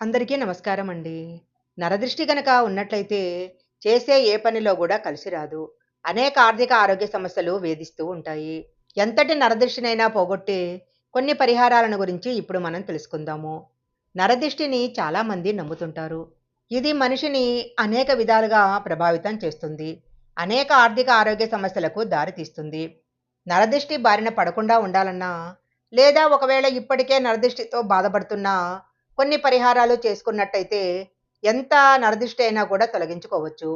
అందరికీ నమస్కారం అండి. నరదృష్టి గనక ఉన్నట్లయితే చేసే ఏ పనిలో కూడా కలిసి రాదు. అనేక ఆర్థిక ఆరోగ్య సమస్యలు వేధిస్తూ ఉంటాయి. ఎంతటి నరదృష్టినైనా పోగొట్టే కొన్ని పరిహారాలను గురించి ఇప్పుడు మనం తెలుసుకుందాము. నరదృష్టిని చాలామంది నమ్ముతుంటారు. ఇది మనిషిని అనేక విధాలుగా ప్రభావితం చేస్తుంది. అనేక ఆర్థిక ఆరోగ్య సమస్యలకు దారితీస్తుంది నరదృష్టి బారిన పడకుండా ఉండాలన్నా లేదా ఒకవేళ ఇప్పటికే నరదృష్టితో బాధపడుతున్నా కొన్ని పరిహారాలు చేసుకున్నట్టయితే ఎంత నరదృష్టి అయినా కూడా తొలగించుకోవచ్చు.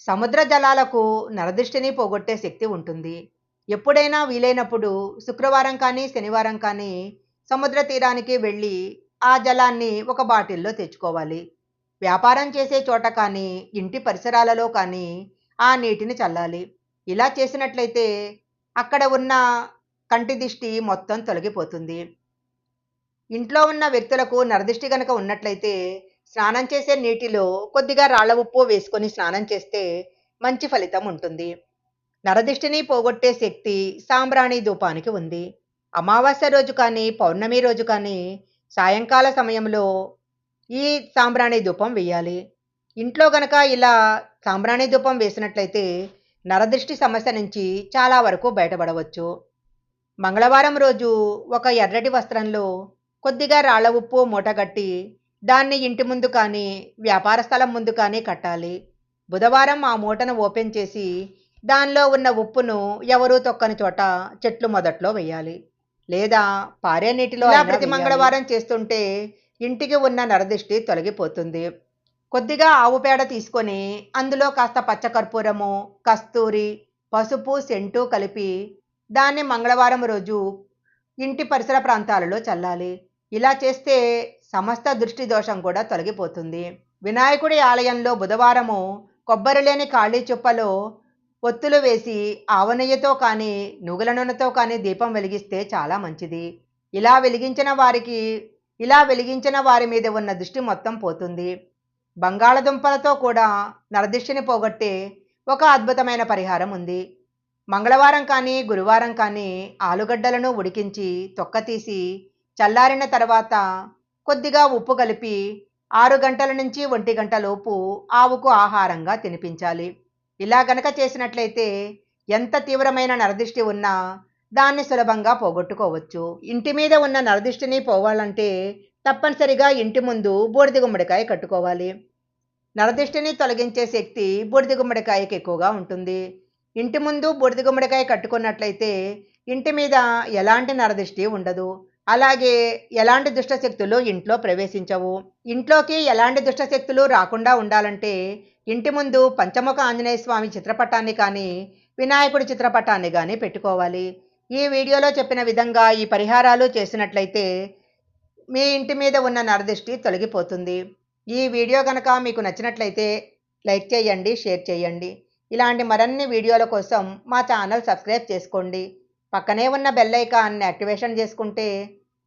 సముద్ర జలాలకు నరదృష్టిని పోగొట్టే శక్తి ఉంటుంది. ఎప్పుడైనా వీలైనప్పుడు శుక్రవారం కానీ శనివారం కానీ సముద్ర తీరానికి వెళ్ళి ఆ జలాన్ని ఒక బాటిల్లో తెచ్చుకోవాలి. వ్యాపారం చేసే చోట కానీ ఇంటి పరిసరాలలో కానీ ఆ నీటిని చల్లాలి. ఇలా చేసినట్లయితే అక్కడ ఉన్న కంటి దిష్టి మొత్తం తొలగిపోతుంది. ఇంట్లో ఉన్న వ్యక్తులకు నరదిష్టి గనక ఉన్నట్లయితే స్నానం చేసే నీటిలో కొద్దిగా రాళ్ళ ఉప్పు వేసుకొని స్నానం చేస్తే మంచి ఫలితం ఉంటుంది. నరదిష్టిని పోగొట్టే శక్తి సాంబ్రాణి ధూపానికి ఉంది. అమావాస్య రోజు కానీ పౌర్ణమి రోజు కానీ సాయంకాల సమయంలో ఈ సాంబ్రాణి ధూపం వేయాలి. ఇంట్లో గనక ఇలా సాంబ్రాణి ధూపం వేసినట్లయితే నరదృష్టి సమస్య నుంచి చాలా వరకు బయటపడవచ్చు. మంగళవారం రోజు ఒక ఎర్రటి వస్త్రంలో కొద్దిగా రాళ్ళ ఉప్పు మూటగట్టి దాన్ని ఇంటి ముందు కానీ వ్యాపార స్థలం ముందు కానీ కట్టాలి. బుధవారం ఆ మూటను ఓపెన్ చేసి దానిలో ఉన్న ఉప్పును ఎవరూ తొక్కని చోట చెట్లు మొదట్లో వేయాలి. లేదా పారే నీటిలో ప్రతి. మంగళవారం చేస్తుంటే ఇంటికి ఉన్న నరదిష్టి తొలగిపోతుంది. కొద్దిగా ఆవు పేడ తీసుకొని అందులో కాస్త పచ్చకర్పూరము కస్తూరి పసుపు సెంటు కలిపి దాన్ని మంగళవారం రోజు ఇంటి పరిసర ప్రాంతాలలో చల్లాలి. ఇలా చేస్తే సమస్త దృష్టి దోషం కూడా తొలగిపోతుంది. వినాయకుడి ఆలయంలో బుధవారము కొబ్బరి లేని ఖాళీ చుప్పలో ఒత్తులు వేసి ఆవనెయ్యతో కానీ నువ్వుల నూనెతో కానీ దీపం వెలిగిస్తే చాలా మంచిది. ఇలా వెలిగించిన వారికి ఇలా వెలిగించిన వారి మీద ఉన్న దృష్టి మొత్తం పోతుంది. బంగాళదుంపలతో కూడా నరదిష్టిని పోగొట్టే ఒక అద్భుతమైన పరిహారం ఉంది. మంగళవారం కానీ గురువారం కానీ ఆలుగడ్డలను ఉడికించి తొక్క తీసి చల్లారిన తర్వాత కొద్దిగా ఉప్పు కలిపి ఆరు గంటల నుంచి ఒంటి గంట లోపు ఆవుకు ఆహారంగా తినిపించాలి. ఇలా గనక చేసినట్లయితే ఎంత తీవ్రమైన నరదిష్టి ఉన్నా దాన్ని సులభంగా పోగొట్టుకోవచ్చు. ఇంటి మీద ఉన్న నరదిష్టిని పోవాలంటే తప్పనిసరిగా ఇంటి ముందు బూడిద గుమ్మడికాయ కట్టుకోవాలి. నరదిష్టిని తొలగించే శక్తి బూడిద గుమ్మడికాయకి ఎక్కువగా ఉంటుంది. ఇంటి ముందు బూడిద గుమ్మడికాయ కట్టుకున్నట్లయితే ఇంటి మీద ఎలాంటి నరదిష్టి ఉండదు. అలాగే ఎలాంటి దుష్టశక్తులు ఇంట్లో ప్రవేశించవు. ఇంట్లోకి ఎలాంటి దుష్టశక్తులు రాకుండా ఉండాలంటే ఇంటి ముందు పంచముఖ ఆంజనేయ స్వామి చిత్రపటాన్ని కానీ వినాయకుడి చిత్రపటాన్ని కానీ పెట్టుకోవాలి. ఈ వీడియోలో చెప్పిన విధంగా ఈ పరిహారాలు చేసినట్లయితే మీ ఇంటి మీద ఉన్న నరదిష్టి తొలగిపోతుంది. ఈ వీడియో కనుక మీకు నచ్చినట్లయితే లైక్ చేయండి షేర్ చేయండి. ఇలాంటి మరిన్ని వీడియోల కోసం మా ఛానల్ సబ్స్క్రైబ్ చేసుకోండి. పక్కనే ఉన్న బెల్ ఐకాన్ని యాక్టివేషన్ చేసుకుంటే